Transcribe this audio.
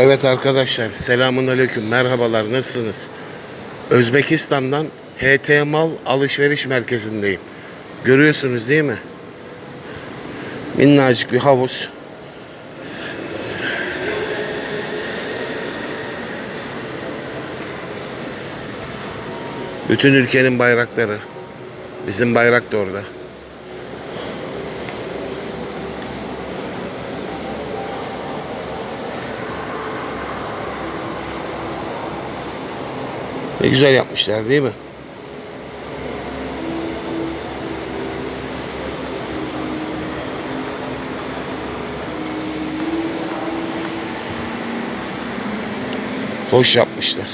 Evet arkadaşlar selamun aleyküm merhabalar nasılsınız? Özbekistan'dan HT Mal alışveriş merkezindeyim. Görüyorsunuz değil mi? Minnacık bir havuz. Bütün ülkenin bayrakları. Bizim bayrak da orada. Ne güzel yapmışlar değil mi? Hoş yapmışlar.